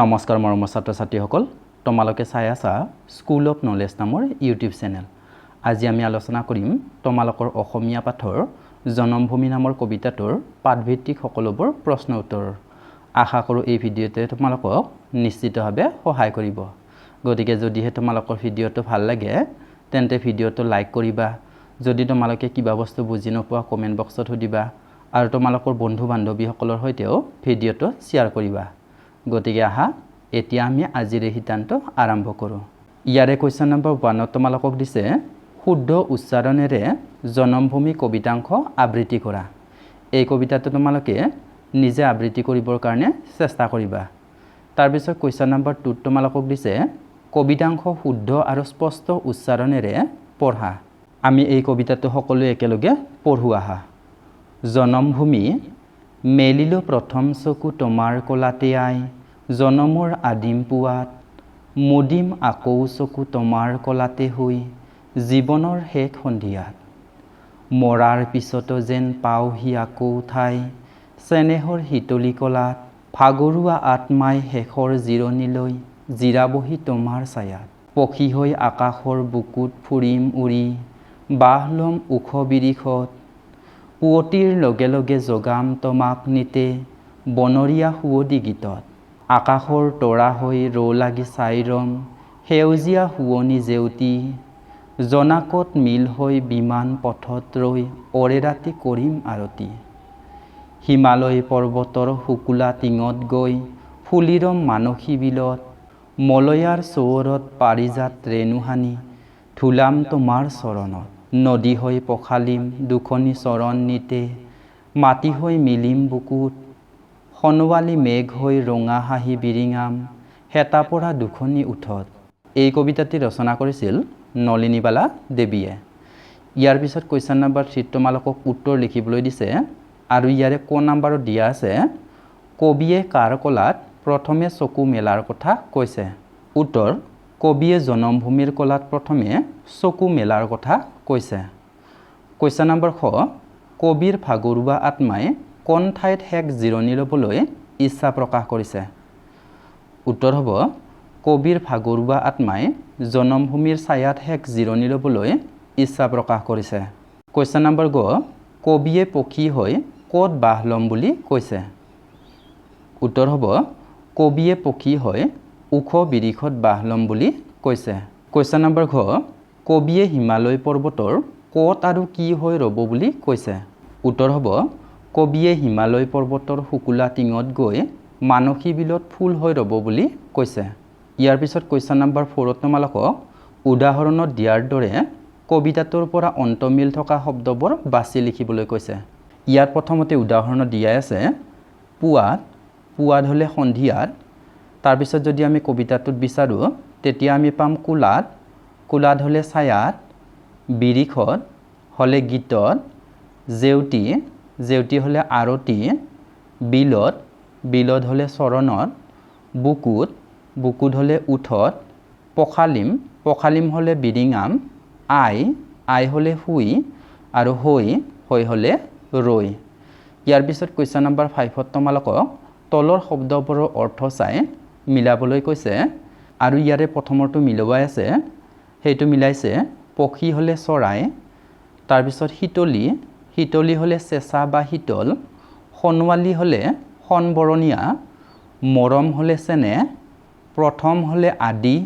নমস্কাৰ মৰমৰ ছাত্ৰ ছাত্ৰীসকল তোমালোকে চাই আছা স্কুল অফ নলেজ নামৰ ইউটিউব চেনেল আজি আমি আলোচনা কৰিম তোমালোকৰ অসমীয়া পাঠৰ জনমভূমি নামৰ কবিতাটোৰ পাঠভিত্তিক সকলোবোৰ প্ৰশ্ন উত্তৰ। আশা কৰোঁ এই ভিডিঅ'টোৱে তোমালোকক নিশ্চিতভাৱে সহায় কৰিব। গতিকে যদিহে তোমালোকৰ ভিডিঅ'টো ভাল লাগে তেন্তে ভিডিঅ'টো লাইক কৰিবা। যদি তোমালোকে কিবা বস্তু বুজি নোপোৱা কমেণ্ট বক্সত সুধিবা। আৰু তোমালোকৰ বন্ধু বান্ধৱীসকলৰ সৈতেও ভিডিঅ'টো শ্বেয়াৰ কৰিবা। গতিকে আহা এতিয়া আমি আজিৰ এই সিদ্ধান্ত আৰম্ভ কৰোঁ। ইয়াৰে কুৱেশ্যন নম্বৰ ওৱানত তোমালোকক দিছে শুদ্ধ উচ্চাৰণেৰে জনমভূমি কবিতাংশ আবৃত্তি কৰা। এই কবিতাটো তোমালোকে নিজে আবৃত্তি কৰিবৰ কাৰণে চেষ্টা কৰিবা। তাৰপিছত কুৱেশ্যন নম্বৰ টুত তোমালোকক দিছে কবিতাংশ শুদ্ধ আৰু স্পষ্ট উচ্চাৰণেৰে পঢ়া। আমি এই কবিতাটো সকলোৱে একেলগে পঢ়োঁ আহা। জনমভূমি মেলিলো প্ৰথম চকু তোমাৰ কলাতে আই জনমৰ আদিম পুৱাত। মুদিম আকৌ চকু তোমাৰ কলাতে হৈ জীৱনৰ শেষ সন্ধিয়াত। মৰাৰ পিছতো যেন পাওহি আকৌ ঠাই চেনেহৰ শীতলী কলাত ভাগৰুৱা আত্মাই শেষৰ জিৰণিলৈ জিৰাবহি তোমাৰ ছায়াত। পখী হৈ আকাশৰ বুকুত ফুৰিম উৰি বাহ ল'ম ওখ বিৰিষত পুৱতিৰ লগে লগে জগাম তোমাক নিতে বনৰীয়া সুৱদী গীতত। আকাশৰ তৰা হৈ ৰৌ লাগি চাই ৰম সেউজীয়া শুৱনি জেউতি। জনাকত মিল হৈ বিমান পথত ৰৈ অৰে ৰাতি কৰিম আৰতি। হিমালয় পৰ্বতৰ শুকুলা টিঙত গৈ ফুলিৰম মানসী বিলত মলয়াৰ চৌৰত পাৰিজাত ৰেণু সানি ধুলাম তোমাৰ চৰণত। নদী হৈ পখালিম দুখনি চৰণ নিতে মাটি হৈ মিলিম বুকুত সনোৱালী মেঘ হৈ ৰঙা হাঁহি বিৰিঙাম হেতা পৰা দুখনি উঠত। এই কবিতাটি ৰচনা কৰিছিল নলিনীবালা দেৱীয়ে। ইয়াৰ পিছত কুৱেশ্যন নম্বৰ তোমালোকক উত্তৰ লিখিবলৈ দিছে আৰু ইয়াৰে ক নাম্বাৰত দিয়া আছে কবিয়ে কাৰ কলাত প্ৰথমে চকু মেলাৰ কথা কৈছে? উত্তৰ কবিয়ে জনমভূমিৰ কলাত প্ৰথমে চকু মেলাৰ কথা কৈছে। কুৱেশ্যন নম্বৰ খ কবিৰ ভাগৰুৱা আত্মাই কোন ঠাইত শেষ জিৰণি ল'বলৈ ইচ্ছা প্ৰকাশ কৰিছে? উত্তৰ হ'ব কবিৰ ভাগৰুৱা আত্মাই জনমভূমিৰ ছায়াত শেষ জিৰণি ল'বলৈ ইচ্ছা প্ৰকাশ কৰিছে। কুৱেশ্যন নম্বৰ গ কবিয়ে পক্ষী হৈ ক'ত বাহ ল'ম বুলি কৈছে? উত্তৰ হ'ব কবিয়ে পক্ষী হৈ ওখ বিৰিষত বাহ ল'ম বুলি কৈছে। কুৱেশ্যন নম্বৰ ঘ কবিয়ে হিমালয় পৰ্বতৰ ক'ত আৰু কি হৈ ৰ'ব বুলি কৈছে। উত্তৰ হ'ব কবিয়ে হিমালয় পৰ্বতৰ শুকুলা টিঙত গৈ মানসী বিলত ফুল হৈ ৰ'ব বুলি কৈছে। ইয়াৰ পিছত কুৱেশ্যন নম্বৰ ফ'ৰত তোমালোকক উদাহৰণত দিয়াৰ দৰে কবিতাটোৰ পৰা অন্তমিল থকা শব্দবোৰ বাছি লিখিবলৈ কৈছে। ইয়াত প্ৰথমতে উদাহৰণত দিয়াই আছে পুৱাত পুৱাত হ'লে সন্ধিয়াত তাৰপিছত যদি আমি কবিতাটোত বিচাৰোঁ তেতিয়া আমি পাম কোলাত কোলাত হ'লে ছায়াত বিৰিষত হ'লে গীতত জেউতী জেউতী হ'লে আৰতি বিলত বিলত হ'লে চৰণত বুকুত বুকুত হ'লে উঠত পখালিম পখালিম হ'লে বিৰিঙাম আই আই হ'লে শুই আৰু হৈ হৈ হ'লে ৰৈ। ইয়াৰ পিছত কুৱেশ্যন নম্বৰ ফাইভত তোমালোকক তলৰ শব্দবোৰৰ অৰ্থ চাই মিলাবলৈ কৈছে আৰু ইয়াৰে প্ৰথমৰটো মিলোৱাই আছে সেইটো মিলাইছে পক্ষী হ'লে চৰাই তাৰপিছত শীতলী শীতলী হ'লে চেঁচা বা শীতল সণোৱালী হ'লে সণবৰণীয়া মৰম হ'লে চেনে প্ৰথম হ'লে আদি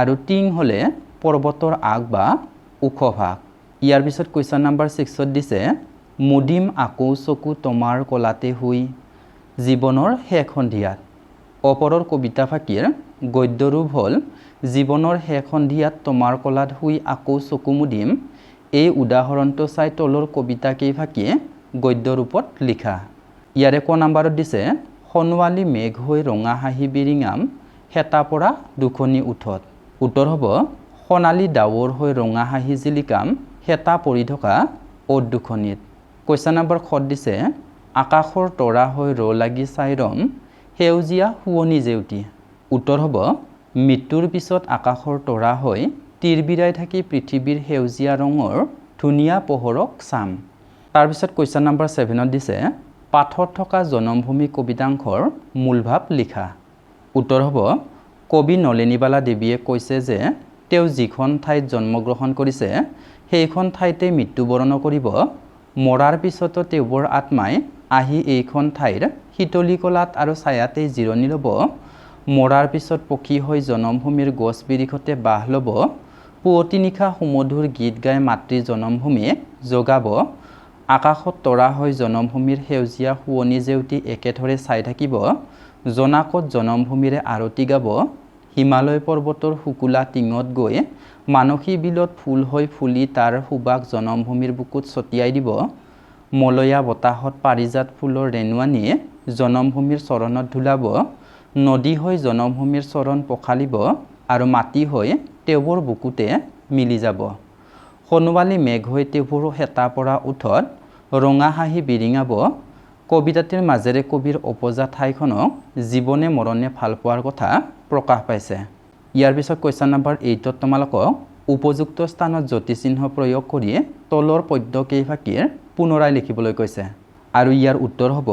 আৰু টিং হ'লে পৰ্বতৰ আগ বা ওখ ভাগ। ইয়াৰ পিছত কুৱেশ্যন নম্বৰ ছিক্সত দিছে মুদিম আকৌ চকু তোমাৰ কলাতে শুই জীৱনৰ শেষ সন্ধিয়াত। ওপৰৰ কবিতা ফাঁকিৰ গদ্যৰূপ হ'ল জীৱনৰ শেষ সন্ধিয়াত তোমাৰ কলাত শুই আকৌ চকু মুদিম এই উদাহৰণটো চাই তলৰ কবিতা কেইফাঁকিয়ে গদ্য ৰূপত লিখা। ইয়াৰে ক নাম্বাৰত দিছে সণোৱালী মেঘ হৈ ৰঙা হাঁহি বিৰিঙাম হেতা পৰা দুখনি উঠত উত্তৰ হ'ব সোণালী ডাৱৰ হৈ ৰঙা হাঁহি জিলিকাম হেতা পৰি থকা অত দুখনিত কুৱেশ্যন নম্বৰ খত দিছে আকাশৰ তৰা হৈ ৰ লাগি চাই ৰম সেউজীয়া শুৱনি জেউতি। উত্তৰ হ'ব মৃত্যুৰ পিছত আকাশৰ তৰা হৈ তিৰবিৰাই থাকি পৃথিৱীৰ সেউজীয়া ৰঙৰ ধুনীয়া পোহৰক চাম। তাৰপিছত কুৱেশ্যন নম্বৰ ছেভেনত দিছে পাঠত থকা জনমভূমি কবিতাংশৰ মূলভাৱ লিখা। উত্তৰ হ'ব কবি নলিনীবালা দেৱীয়ে কৈছে যে তেওঁ যিখন ঠাইত জন্মগ্ৰহণ কৰিছে সেইখন ঠাইতে মৃত্যুবৰণ কৰিব মৰাৰ পিছতো তেওঁৰ আত্মাই আহি এইখন ঠাইৰ শীতলী কলাত আৰু ছায়াতেই জিৰণি ল'ব। মৰাৰ পিছত পক্ষী হৈ জনমভূমিৰ গছ বিৰিখতে বাহ ল'ব। পুৱতি নিশা সুমধুৰ গীত গাই মাতৃ জনমভূমি জগাব। আকাশত তৰা হৈ জনমভূমিৰ সেউজীয়া শুৱনি জেউতি একেথৰে চাই থাকিব। জনাকত জনমভূমিৰে আৰতি গাব। হিমালয় পৰ্বতৰ শুকুলা টিঙত গৈ মানসী বিলত ফুল হৈ ফুলি তাৰ সুবাস জনমভূমিৰ বুকুত ছটিয়াই দিব। মলয়া বতাহত পাৰিজাত ফুলৰ ৰেণুৱানীয়ে জনমভূমিৰ চৰণত ধুলাব নদী হৈ জনমভূমিৰ চৰণ পখালিব আৰু মাটি হৈ তেওঁৰ বুকুতে মিলি যাব। সোণোৱালী মেঘ হৈ তেওঁৰ হেতা পৰা উঠত ৰঙা হাঁহি বিৰিঙাব। কবিতাটিৰ মাজেৰে কবিৰ উপজা ঠাইখনক জীৱনে মৰণে ভাল পোৱাৰ কথা প্ৰকাশ পাইছে। ইয়াৰ পিছত কুৱেশ্যন নম্বৰ এইটত তোমালোকক উপযুক্ত স্থানত জ্যোতিচিহ্ন প্ৰয়োগ কৰি তলৰ পদ্য কেইফাঁকিৰ পুনৰাই লিখিবলৈ কৈছে। আৰু ইয়াৰ উত্তৰ হ'ব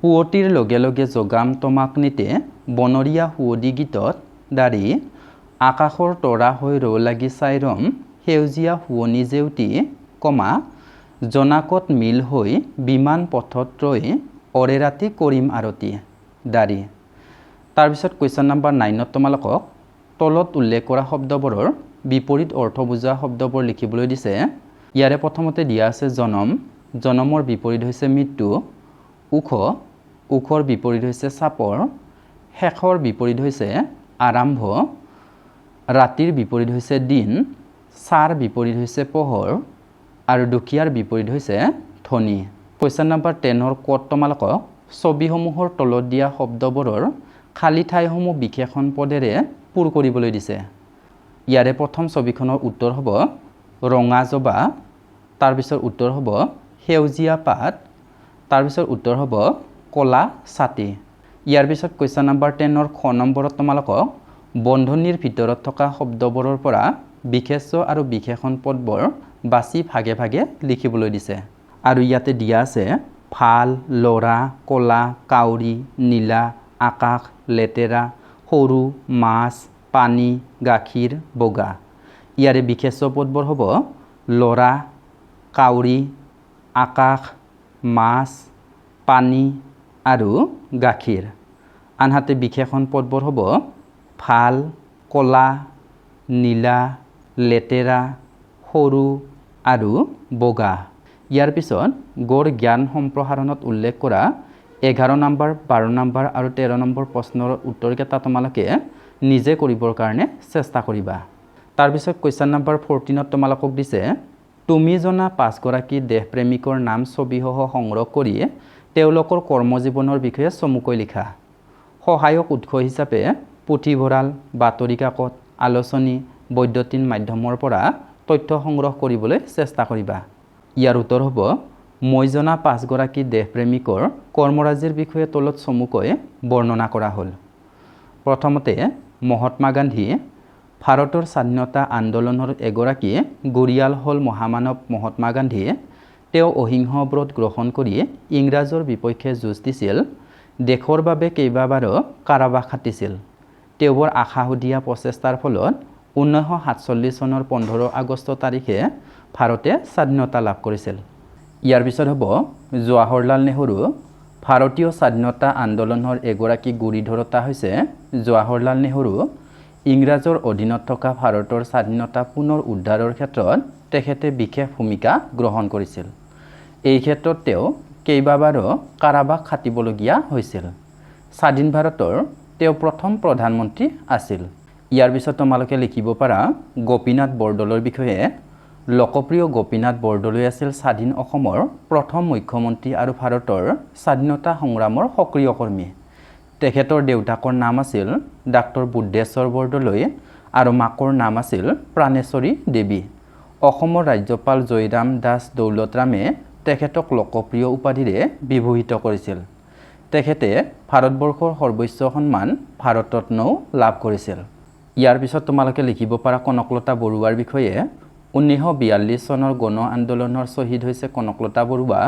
পুৱতিৰ লগে লগে জগাম তোমাক নিতে বনৰীয়া সুৱদী গীতত দাৰি আকাশৰ তৰা হৈ ৰৌ লাগি চাই ৰম সেউজীয়া শুৱনি জেউতি কমা জনাকত মিল হৈ বিমান পথত ৰৈ অৰে ৰাতি কৰিম আৰতি দাৰি তাৰপিছত কুৱেশ্যন নম্বৰ নাইনত তোমালোকক তলত উল্লেখ কৰা শব্দবোৰৰ বিপৰীত অৰ্থ বুজোৱা শব্দবোৰ লিখিবলৈ দিছে। ইয়াৰে প্ৰথমতে দিয়া আছে জনম জনমৰ বিপৰীত হৈছে মৃত্যু ওখ ওখৰ বিপৰীত হৈছে চাপৰ শেষৰ বিপৰীত হৈছে আৰম্ভ ৰাতিৰ বিপৰীত হৈছে দিন ছাৰ বিপৰীত হৈছে পোহৰ আৰু দুখীয়াৰ বিপৰীত হৈছে ধনী। কুৱেশ্যন নম্বৰ টেনৰ ক'ত তোমালোকক ছবিসমূহৰ তলত দিয়া শব্দবোৰৰ খালী ঠাইসমূহ বিশেষণ পদেৰে পূৰ কৰিবলৈ দিছে। ইয়াৰে প্ৰথম ছবিখনৰ উত্তৰ হ'ব ৰঙা জবা তাৰপিছত উত্তৰ হ'ব সেউজীয়া পাত তাৰপিছত উত্তৰ হ'ব ক'লা ছাতি। ইয়াৰ পিছত কুৱেশ্যন নম্বৰ টেনৰ খ নম্বৰত তোমালোকক বন্ধনীৰ ভিতৰত থকা শব্দবোৰৰ পৰা বিশেষ্য আৰু বিশেষণ পদবোৰ বাছি ভাগে ভাগে লিখিবলৈ দিছে। আৰু ইয়াতে দিয়া আছে ভাল ল'ৰা ক'লা কাউৰী নীলা আকাশ লেতেৰা সৰু মাছ পানী গাখীৰ বগা। ইয়াৰে বিশেষ্য পদবোৰ হ'ব ল'ৰা কাউৰী আকাশ মাছ পানী আৰু গাখীৰ। আনহাতে বিশেষণ পদবোৰ হ'ব ভাল ক'লা নীলা লেতেৰা সৰু আৰু বগা। ইয়াৰ পিছত গড় জ্ঞান সম্প্ৰসাৰণত উল্লেখ কৰা এঘাৰ নম্বৰ বাৰ নম্বৰ আৰু তেৰ নম্বৰ প্ৰশ্নৰ উত্তৰকেইটা তোমালোকে নিজে কৰিবৰ কাৰণে চেষ্টা কৰিবা। তাৰপিছত কুৱেশ্যন নম্বৰ ফৰ্টিনত তোমালোকক দিছে তুমি জনা পাঁচগৰাকী দেশপ্ৰেমিকৰ নাম ছবিসহ সংগ্ৰহ কৰি তেওঁলোকৰ কৰ্মজীৱনৰ বিষয়ে চমুকৈ লিখা। সহায়ক উৎস হিচাপে পুথিভঁৰাল বাতৰি কাকত আলোচনী বৈদ্যুতিন মাধ্যমৰ পৰা তথ্য সংগ্ৰহ কৰিবলৈ চেষ্টা কৰিবা। ইয়াৰ উত্তৰ হ'ব মই জনা পাঁচগৰাকী দেশপ্ৰেমিকৰ কৰ্মৰাজিৰ বিষয়ে তলত চমুকৈ বৰ্ণনা কৰা হ'ল। প্ৰথমতে মহাত্মা গান্ধী ভাৰতৰ স্বাধীনতা আন্দোলনৰ এগৰাকী গৰিয়াল হ'ল মহামানৱ মহাত্মা গান্ধী তেওঁ অহিংস ব্ৰত গ্ৰহণ কৰি ইংৰাজৰ বিপক্ষে যুঁজ দিছিল। দেশৰ বাবে কেইবাবাৰো কাৰাবাস খাটিছিল। তেওঁৰ আশাসুধীয়া প্ৰচেষ্টাৰ ফলত ঊনৈছশ সাতচল্লিছ চনৰ পোন্ধৰ আগষ্ট তাৰিখে ভাৰতে স্বাধীনতা লাভ কৰিছিল। ইয়াৰ পিছত হ'ব জৱাহৰলাল নেহৰু। ভাৰতীয় স্বাধীনতা আন্দোলনৰ এগৰাকী গুৰিধৰোতা হৈছে জৱাহৰলাল নেহৰু। ইংৰাজৰ অধীনত থকা ভাৰতৰ স্বাধীনতা পুনৰ উদ্ধাৰৰ ক্ষেত্ৰত তেখেতে বিশেষ ভূমিকা গ্ৰহণ কৰিছিল। এই ক্ষেত্ৰত তেওঁ কেইবাবাৰো কাৰাবাস খাটিবলগীয়া হৈছিল। স্বাধীন ভাৰতৰ তেওঁ প্ৰথম প্ৰধানমন্ত্ৰী আছিল। ইয়াৰ পিছত তোমালোকে লিখিব পাৰা গোপীনাথ বৰদলৈৰ বিষয়ে। লোকপ্ৰিয় গোপীনাথ বৰদলৈ আছিল স্বাধীন অসমৰ প্ৰথম মুখ্যমন্ত্ৰী আৰু ভাৰতৰ স্বাধীনতা সংগ্ৰামৰ সক্ৰিয় কৰ্মী। তেখেতৰ দেউতাকৰ নাম আছিল ডাক্তৰ বুদ্ধেশ্বৰ বৰদলৈ আৰু মাকৰ নাম আছিল প্ৰাণেশ্বৰী দেৱী। অসমৰ ৰাজ্যপাল জয়ৰাম দাস দৌলতৰামে তেখেতক লোকপ্ৰিয় উপাধিৰে বিভূষিত কৰিছিল। তেখেতে ভাৰতবৰ্ষৰ সৰ্বোচ্চ সন্মান ভাৰতৰত্নও লাভ কৰিছিল। ইয়াৰ পিছত তোমালোকে লিখিব পাৰা কনকলতা বৰুৱাৰ বিষয়ে। ঊনৈছশ বিয়াল্লিছ চনৰ গণ আন্দোলনৰ শ্বহীদ হৈছে কনকলতা বৰুৱা।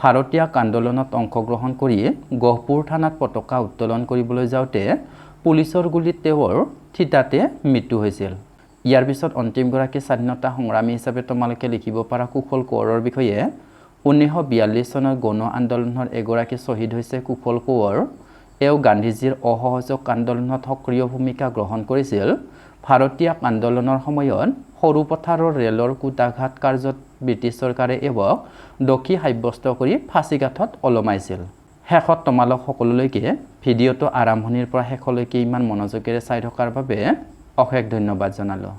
ভাৰতীয় আন্দোলনত অংশগ্ৰহণ কৰি গহপুৰ থানাত পতাকা উত্তোলন কৰিবলৈ যাওঁতে পুলিচৰ গুলীত তেওঁৰ থিতাতে মৃত্যু হৈছিল। ইয়াৰ পিছত অন্তিমগৰাকী স্বাধীনতা সংগ্ৰামী হিচাপে তোমালোকে লিখিব পৰা কুশল কোঁৱৰৰ বিষয়ে ঊনৈছশ বিয়াল্লিছ চনৰ গণ আন্দোলনৰ এগৰাকী শ্বহীদ হৈছে কুশল কোঁৱৰ। এওঁ গান্ধীজীৰ অসহযোগ আন্দোলনত সক্ৰিয় ভূমিকা গ্ৰহণ কৰিছিল। ভাৰতীয় আন্দোলনৰ সময়ত সৰু পথাৰৰ ৰেলৰ কুটাঘাত কাৰ্যত ব্ৰিটিছ চৰকাৰে এওঁক দোষী সাব্যস্ত কৰি ফাঁচীকাঠত ওলমাইছিল। শেষত তোমালোক সকলোলৈকে ভিডিঅ'টো আৰম্ভণিৰ পৰা শেষলৈকে ইমান মনোযোগেৰে চাই থকাৰ বাবে অশেষ ধন্যবাদ জনালোঁ।